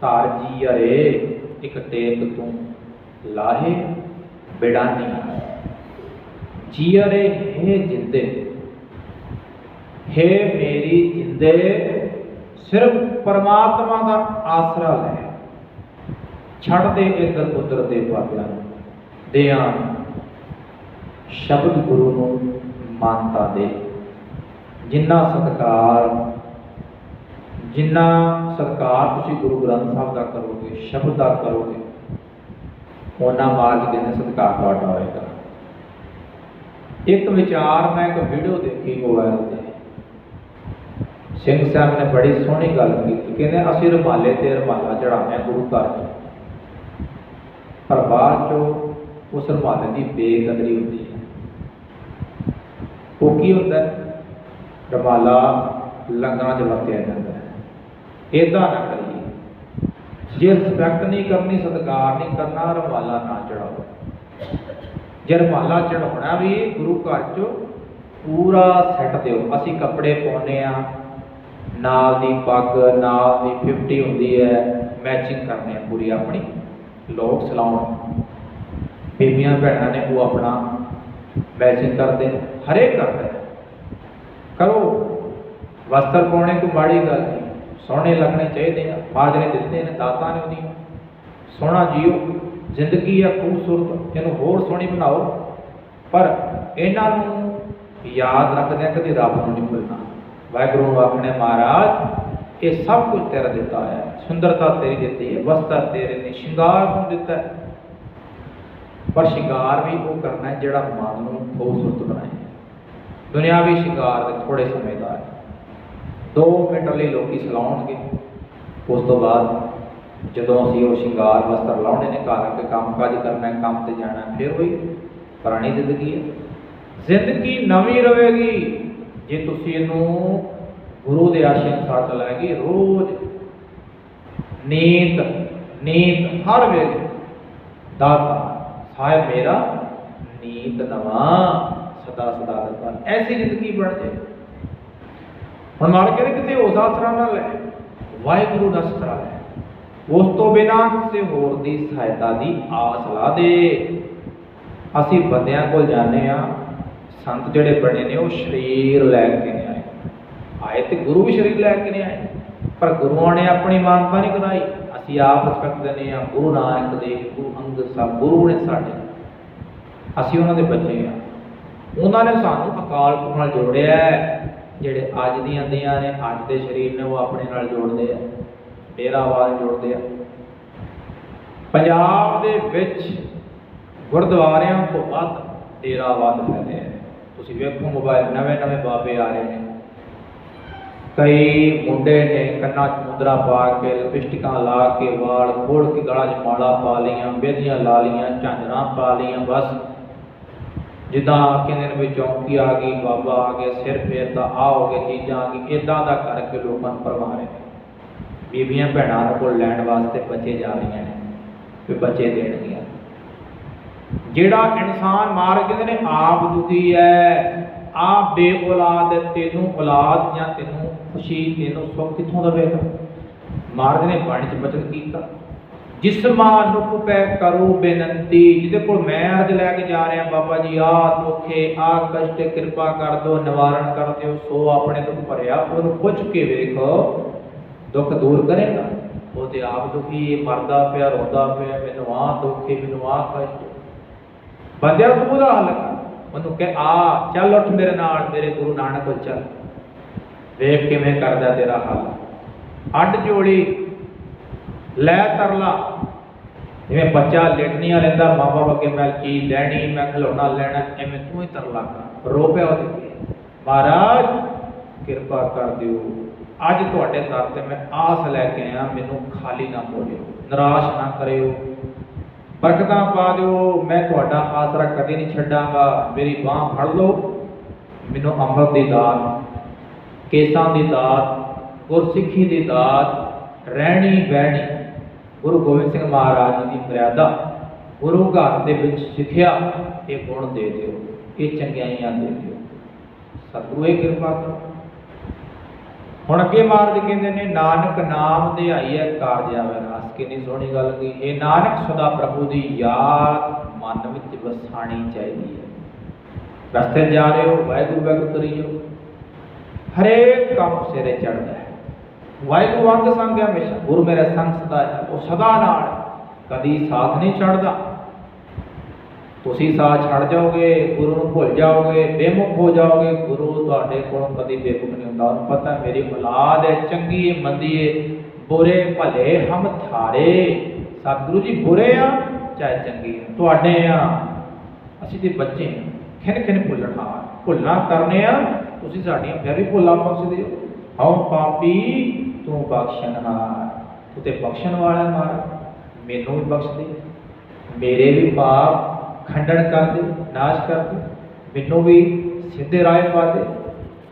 ਧਾਰ ਅਰੇ, ਇੱਕ ਟੇਕ ਤੂੰ ਲਾਹੇ ਬਿਡਾਨੀ ਜੀ ਅਰੇ, ਹੈ ਜਿੰਦੇ, ਹੈ ਮੇਰੀ ਜਿੰਦੇ, ਸਿਰਫ ਪਰਮਾਤਮਾ ਦਾ ਆਸਰਾ ਲੈ। ਛੱਡ ਦੇ ਇਧਰ ਉਧਰ ਦੇ ਪਾਪਿਆਂ ਨੂੰ, ਦਿਆਂ ਸ਼ਬਦ ਗੁਰੂ ਨੂੰ ਮਾਨਤਾ ਦੇ। ਜਿੰਨਾ ਸਤਕਾਰ ਜਿੰਨਾ ਸਤਕਾਰ ਤੁਸੀਂ ਗੁਰੂ ਗ੍ਰੰਥ ਸਾਹਿਬ ਦਾ ਕਰੋਗੇ, ਸ਼ਬਦ ਦਾ ਕਰੋਗੇ ਉਹਨਾਂ ਮਾਰਗ ਦੇ ਸਤਕਾਰ ਤੁਹਾਡਾ ਹੋਏਗਾ। ਇੱਕ ਵਿਚਾਰ ਮੈਂ ਇੱਕ ਵੀਡੀਓ ਦੇਖੀ ਮੋਬਾਈਲ ਤੇ। ਸਿੰਘ ਸਾਹਿਬ ਨੇ ਬੜੀ ਸੋਹਣੀ ਗੱਲ ਕੀਤੀ, ਕਹਿੰਦੇ ਅਸੀਂ ਰੁਮਾਲੇ ਤੇ ਰੁਮਾਲਾ ਚੜਾਉਂਦੇ ਹਾਂ ਗੁਰੂ ਘਰ 'ਚ। ਪਰ ਬਾਅਦ ਚੋਂ ਉਸ ਰੁਮਾਲੇ ਦੀ ਬੇਕਦਰੀ ਹੁੰਦੀ ਹੈ। ਉਹ ਕੀ ਹੁੰਦਾ ਰੁਮਾਲਾ ਲੰਗਰਾਂ 'ਚ ਵਰਤਿਆ ਜਾਂਦਾ ਇਦਾਂ ਨਾ ਕਰੀਏ। ਜੇ ਰਿਸਪੈਕਟ ਨਹੀਂ ਕਰਨੀ, ਸਤਿਕਾਰ ਨਹੀਂ ਕਰਨਾ, ਰੁਮਾਲਾ ਨਾ ਚੜਾਓ। ਜੇ ਰੁਮਾਲਾ ਚੜਾਉਣਾ ਵੀ ਗੁਰੂ ਘਰ 'ਚ, ਪੂਰਾ ਸੈੱਟ ਦਿਓ। ਅਸੀਂ ਕੱਪੜੇ ਪਾਉਨੇ ਆ ਨਾਲ ਦੀ ਪੱਗ, ਨਾਲ ਦੀ 50 ਹੁੰਦੀ ਹੈ ਮੈਚਿੰਗ ਕਰਨੇ ਆ ਪੂਰੀ ਆਪਣੀ। ਲੋਕ ਸਲਾਉਣ। ਬੀਬੀਆਂ ਭੈਣਾਂ ਨੇ ਉਹ ਆਪਣਾ ਮੈਚਿੰਗ ਕਰਦੇ ਨੇ, ਹਰੇਕ ਕਰਦਾ ਕਰੋ। ਵਸਤਰ ਪਾਉਣੇ ਕੋਈ ਮਾੜੀ ਗੱਲ ਨਹੀਂ। ਸੋਹਣੇ ਲੱਗਣੇ ਚਾਹੀਦੇ ਆ, ਮਾਜਰੇ ਦਿੱਤੇ ਨੇ, ਦਾਤਾਂ ਨੇ ਉਹਦੀਆਂ। ਸੋਹਣਾ ਜੀਓ, ਜ਼ਿੰਦਗੀ ਆ ਖੂਬਸੂਰਤ, ਇਹਨੂੰ ਹੋਰ ਸੋਹਣੀ ਬਣਾਓ। ਪਰ ਇਹਨਾਂ ਨੂੰ ਯਾਦ ਰੱਖਦੇ ਆ ਕਦੇ ਰੱਬ ਨੂੰ ਨਹੀਂ ਭੁੱਲਣਾ। ਵਾਹਿਗੁਰੂ ਨੂੰ ਮਹਾਰਾਜ, ਇਹ ਸਭ ਕੁਝ ਤੇਰਾ ਦਿੱਤਾ ਹੈ। ਸੁੰਦਰਤਾ ਤੇਰੀ ਦਿੱਤੀ ਹੈ, ਵਸਤਰ ਤੇਰੇ ਨੇ, ਸ਼ਿੰਗਾਰ ਨੂੰ ਦਿੱਤਾ ਹੈ। ਪਰ ਸ਼ਿੰਗਾਰ ਵੀ ਉਹ ਕਰਨਾ ਜਿਹੜਾ ਮਨ ਨੂੰ ਖੂਬਸੂਰਤ ਬਣਾਏ। ਦੁਨਿਆਵੀ ਸ਼ਿੰਗਾਰ ਦੇ ਥੋੜੇ ਸਮੇਂ ਦਾ ਹੈ 2 ਮਿੰਟ ਲਈ ਲੋਕੀ ਸਲਾਉਣਗੇ ਉਸ ਤੋਂ ਬਾਅਦ ਜਦੋਂ ਅਸੀਂ ਉਹ ਸ਼ਿੰਗਾਰ ਵਸਤਰ ਲਾਉਣੇ ਨੇ, ਘਰ ਆ ਕੇ ਕੰਮ ਕਾਜ ਕਰਨਾ, ਕੰਮ ਤੇ ਜਾਣਾ, ਫਿਰ ਹੋਈ ਪੁਰਾਣੀ ਜ਼ਿੰਦਗੀ ਹੈ। ਜ਼ਿੰਦਗੀ ਨਵੀਂ ਰਹੇਗੀ ਜੇ ਤੁਸੀਂ ਇਹਨੂੰ ਗੁਰੂ ਦੇ ਆਸ਼ੇ ਅਨੁਸਾਰ ਚਲਾਏਗੀ, ਰੋਜ਼ ਨੀਤ ਨੀਤ ਹਰ ਵੇਲੇ ਦਾਤਾ ਸਾਹਿਬ ਮੇਰਾ ਨੀਤ ਨਵਾਂ, ਸਦਾ ਸਦਾ ਦਾ ਐਸੀ ਜ਼ਿੰਦਗੀ ਬਣ ਜੇ ਹੁਣ ਮਾਲਕ ਕੇ ਕਿਤੇ ਉਸ ਆਸਰਾ ਨਾਲ ਲੈ, ਵਾਹਿਗੁਰੂ ਦਾ ਸਹਾਰਾ ਲੈ ਉਸ ਤੋਂ ਬਿਨਾ ਕਿਸੇ ਹੋਰ ਦੀ ਸਹਾਇਤਾ ਦੀ ਆਸ ਲਾ ਦੇ। ਅਸੀਂ ਬੰਦਿਆਂ ਕੋਲ ਜਾਂਦੇ ਆ ਸੰਤ ਜਿਹੜੇ ਬਣੇ ਨੇ ਉਹ ਸਰੀਰ ਲੈ ਕੇ ਨਹੀਂ ਆਏ। ਆਏ ਤੇ ਗੁਰੂ ਵੀ ਸਰੀਰ ਲੈ ਕੇ ਨਹੀਂ ਆਏ, ਪਰ ਗੁਰੂਆਂ ਨੇ ਆਪਣੀ ਮਾਨਤਾ ਨਹੀਂ ਕਰਾਈ ਅਸੀਂ ਆਪ ਰਿਸਪੈਕਟ ਦਿੰਦੇ ਆ ਗੁਰੂ ਨਾਨਕ ਦੇਵ ਗੁਰੂ ਅੰਗਦ ਸਾਹਿਬ, ਗੁਰੂ ਨੇ ਸਾਡੇ। ਅਸੀਂ ਉਹਨਾਂ ਦੇ ਬੱਚੇ ਆ ਉਹਨਾਂ ਨੇ ਸਾਨੂੰ ਅਕਾਲ ਪੁਰਖ ਨਾਲ ਜੋੜਿਆ ਜਿਹੜੇ ਅੱਜ ਦੀਆਂ ਦੀਆਂ ਨੇ, ਅੱਜ ਦੇ ਸਰੀਰ ਨੇ, ਉਹ ਆਪਣੇ ਨਾਲ ਜੋੜਦੇ ਆ। ਡੇਰਾਵਾਦ ਜੋੜਦੇ ਆ। ਪੰਜਾਬ ਦੇ ਵਿੱਚ ਗੁਰਦੁਆਰਿਆਂ ਤੋਂ ਵੱਧ ਡੇਰਾਵਾਦ ਫੈਲਿਆ ਹੈ ਤੁਸੀਂ ਵੇਖੋ ਮੋਬਾਈਲ ਨਵੇਂ ਨਵੇਂ ਬਾਬੇ ਆ ਰਹੇ ਨੇ। ਕਈ ਮੁੰਡੇ ਨੇ ਕੰਨਾਂ 'ਚ ਮੁੰਦਰਾ ਪਾ ਕੇ, ਲਿਪਸਟਿਕਾਂ ਲਾ ਕੇ ਵਾਲ ਖੋਲ ਕੇ ਗਲਾਂ 'ਚ ਮਾਲਾ ਪਾ ਲਈਆਂ, ਬੇਦੀਆਂ ਲਾ ਲਈਆਂ, ਝਾਂਜਰਾਂ ਪਾ ਲਈਆਂ, ਬਸ ਜਿੱਦਾਂ ਕਹਿੰਦੇ ਨੇ ਵੀ ਚੌਂਕੀ ਆ ਗਈ, ਬਾਬਾ ਆ ਗਿਆ, ਸਿਰ ਫੇਰਦਾ ਆ ਹੋ ਗਏ ਚੀਜ਼ਾਂ ਆ ਗਈ ਇਦਾਂ ਦਾ ਕਰਕੇ ਲੋਕਾਂ ਨੂੰ ਪਰਵਾ ਰਹੇ ਨੇ ਬੀਬੀਆਂ ਭੈਣਾਂ ਦੇ ਕੋਲ ਲੈਣ ਵਾਸਤੇ ਬੱਚੇ ਜਾ ਰਹੀਆਂ ਨੇ, ਵੀ ਬੱਚੇ ਦੇਣਗੀਆਂ। ਜਿਹੜਾ ਇਨਸਾਨ ਮਾਰ ਕਹਿੰਦੇ ਨੇ ਆਪ ਦੁਖੀ ਹੈ ਆਪ ਬੇ ਔਲਾਦ ਤੈਨੂੰ ਔਲਾਦ ਜਾਂ ਤੈਨੂੰ ਖੁਸ਼ੀ, ਤੈਨੂੰ ਸੁੱਖ ਕਿੱਥੋਂ ਦੇਵੇਗਾ ਮਾਰਗ ਨੇ ਬਾਣੀ ਚ ਬਚਨ ਕੀਤਾ। ਜਿਸ ਮਾਂ ਨੁਕ ਪੈ ਜਿਹਦੇ ਕੋਲ ਮੈਂ ਅਰਜ ਲੈ ਕੇ ਜਾ ਰਿਹਾ, ਬਾਬਾ ਜੀ ਆ ਦੁੱਖੇ ਆ ਕਸ਼ਟ, ਕਿਰਪਾ ਕਰ ਦਿਓ, ਨਿਵਾਰਨ ਕਰ ਦਿਓ, ਸੋ ਆਪਣੇ ਦੁੱਖ ਭਰਿਆ, ਉਹਨੂੰ ਪੁੱਛ ਕੇ ਵੇਖੋ, ਦੁੱਖ ਦੂਰ ਕਰੇਗਾ। ਉਹ ਤੇ ਆਪ ਦੁਖੀ ਮਰਦਾ ਪਿਆ, ਰੋਂਦਾ ਪਿਆ, ਮੈਨੂੰ ਆ ਦੁੱਖ ਮੈਨੂੰ ਆ ਕਸ਼ਟ। ਬੰਦਿਆ, ਤੂੰ ਉਹਦਾ ਹੱਲ ਕਰ। ਉਹਨੂੰ ਕਹੇ, ਆ, ਚੱਲ ਉੱਠ ਮੇਰੇ ਨਾਲ, ਮੇਰੇ ਗੁਰੂ ਨਾਨਕ ਕੋਲ ਚੱਲ। ਵੇਖ ਕਿਵੇਂ ਕਰਦਾ ਤੇਰਾ ਹੱਲ। ਅੱਡ ਜੋੜੀ ਲੈ ਤਰਲਾ ਜਿਵੇਂ ਬੱਚਾ ਲੇਟਣੀਆਂ ਲੈਂਦਾ ਮਾਂ ਬਾਪ ਅੱਗੇ ਮੈਂ ਕੀ ਲੈਣੀ, ਮੈਂ ਖਿਡੌਣਾ ਲੈਣਾ, ਐਵੇਂ ਤੂੰ ਹੀ ਤਰਲਾ ਕਰ ਰੋ ਪਿਆ ਉਹਦੇ ਮਹਾਰਾਜ, ਕਿਰਪਾ ਕਰ ਦਿਓ। ਅੱਜ ਤੁਹਾਡੇ ਦਰ ਤੇ ਮੈਂ ਆਸ ਲੈ ਕੇ ਆਇਆ, ਮੈਨੂੰ ਖਾਲੀ ਨਾ ਮੋੜਿਓ ਨਿਰਾਸ਼ ਨਾ ਕਰਿਓ। ਬਰਕਤਾਂ ਪਾ ਦਿਓ, ਮੈਂ ਤੁਹਾਡਾ ਆਸਰਾ ਕਦੇ ਨਹੀਂ ਛੱਡਾਂਗਾ। ਮੇਰੀ ਬਾਹ ਫੜ ਲਓ। ਮੈਨੂੰ ਅੰਮ੍ਰਿਤ ਦੀ ਦਾਤ, ਕੇਸਾਂ ਦੀ ਦਾਤ, ਗੁਰਸਿੱਖੀ ਦੀ ਦਾਤ ਰਹਿਣੀ ਬਹਿਣੀ ਗੁਰੂ ਗੋਬਿੰਦ ਸਿੰਘ ਮਹਾਰਾਜ ਜੀ ਦੀ ਮਰਿਆਦਾ ਗੁਰੂ ਘਰ ਦੇ ਵਿੱਚ ਸਿੱਖਿਆ, ਇਹ ਗੁਣ ਦੇ ਦਿਓ, ਇਹ ਚੰਗਿਆਈਆਂ ਦੇ ਦਿਓ। ਸਤਿਗੁਰੂ, ਇਹ ਕਿਰਪਾ ਕਰੋ। ਹੁਣ ਅੱਗੇ ਮਹਾਰਾਜ ਕਹਿੰਦੇ ਨੇ, ਨਾਨਕ ਨਾਮ ਧਿਆਈਐ ਕਾਰਜ ਆਵੇ ਰਾਸ। ਕਿੰਨੀ ਸੋਹਣੀ ਗੱਲ ਕੀ ਇਹ ਨਾਨਕ ਸਦਾ ਪ੍ਰਭੂ ਦੀ ਯਾਦ ਮਨ ਵਿੱਚ ਵਸਾਣੀ ਚਾਹੀਦੀ ਹੈ। ਰਸਤੇ ਜਾ ਰਹੇ ਹੋ, ਵਾਹਿਗੁਰੂ ਵਾਹਿਗੁਰੂ ਕਰੀਓ। ਹਰੇਕ ਕੰਮ ਸਿਰੇ ਚੜਦਾ ਹੈ। ਵਾਹਿਗੁਰੂ ਅੰਗ ਸੰਗ ਹੈ ਹਮੇਸ਼ਾ। ਗੁਰੂ ਮੇਰੇ ਸੰਗ ਸਦਾ ਹੈ, ਉਹ ਸਦਾ ਨਾਲ ਕਦੀ ਸਾਥ ਨਹੀਂ ਛੱਡਦਾ। ਤੁਸੀਂ ਸਾਥ ਛੱਡ ਜਾਓਗੇ, ਗੁਰੂ ਨੂੰ ਭੁੱਲ ਜਾਓਗੇ, ਬੇਮੁਖ ਹੋ ਜਾਓਗੇ। ਗੁਰੂ ਤੁਹਾਡੇ ਕੋਲੋਂ ਕਦੀ ਬੇਮੁਖ ਨਹੀਂ ਹੁੰਦਾ। ਉਹਨੂੰ ਪਤਾ ਹੈ, ਮੇਰੀ ਔਲਾਦ ਹੈ, ਚੰਗੀ ਹੈ, ਮੰਦੀ ਹੈ। ਬੁਰੇ ਭਲੇ ਹਮ ਥਾਰੇ। ਸਤਿਗੁਰੂ ਜੀ, ਬੁਰੇ ਆ, ਚਾਹੇ ਚੰਗੇ ਆ। ਤੁਹਾਡੇ ਆ। ਅਸੀਂ ਤੇ ਬੱਚੇ ਹਾਂ ਖਿਨ ਖਿਨ ਭੁੱਲਣਾ ਭੁੱਲਣਾ ਕਰਨੇ ਆ। ਤੁਸੀਂ ਸਾਡੀਆਂ ਫਿਰ ਵੀ ਭੁੱਲਾਂ ਬਖਸ਼ਦੇ ਹੋ ਹਉ ਪਾਪੀ ਤੂੰ ਬਖਸ਼ਣਹਾਰ ਤੂੰ ਤੇ ਬਖਸ਼ਣ ਵਾਲਾ ਹੈ ਮੈਨੂੰ ਵੀ ਬਖਸ਼ ਦੇ। ਮੇਰੇ ਵੀ ਪਾਪ ਖੰਡਨ ਕਰ ਦੇ, ਨਾਸ਼ ਕਰ ਦੇ। ਮੈਨੂੰ ਵੀ ਸਿੱਧੇ ਰਾਹ ਪਾ ਦੇ।